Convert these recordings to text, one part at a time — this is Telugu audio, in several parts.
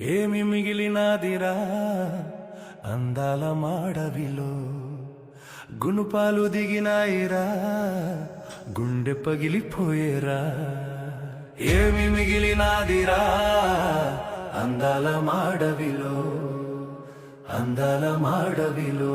ఏమి మిగిలినాదిరా? అందాల మాడవిలో గునుపాలు దిగినాయిరా? గుండె పగిలిపోయేరా? ఏమి మిగిలినాదిరా? అందాల మాడవిలో అందాల మాడవిలో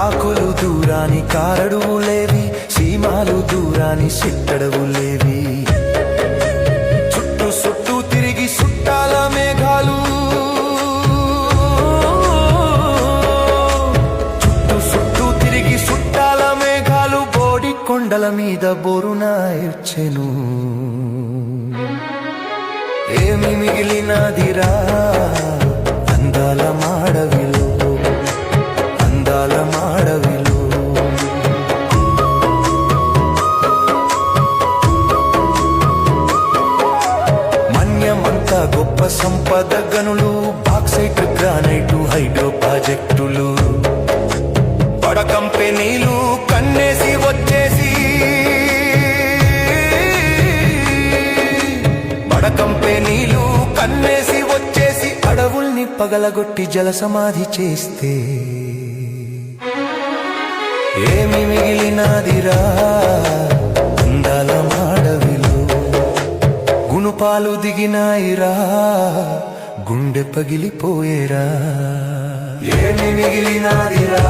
కాకులు దూరాని కారడువులేవి సీమాలు దూరాని సిట్టడవులేవి చుట్టూ చుట్టూ తిరిగి సుట్టాల మేఘాలు. చుట్టూ చుట్టూ తిరిగి సుట్టాల మేఘాలు బోడి కొండల మీద బోరున ఇచ్చెను. ఏమి మిగిలినదిరా? సంపద గనులు బాక్సైట్ గ్రానైట్ హైడ్రో ప్రాజెక్టులు. బడ కంపెనీలు కన్నేసి వచ్చేసి. బడ కంపెనీలు కన్నేసి వచ్చేసి. అడవుల్ని పగలగొట్టి జల సమాధి చేస్తే. ఏమి మిగిలినాదిరా? గుణపాలు దిగినాయిరా గుండె పగిలిపోయేరా. ఏమి మిగిలినాదిరా?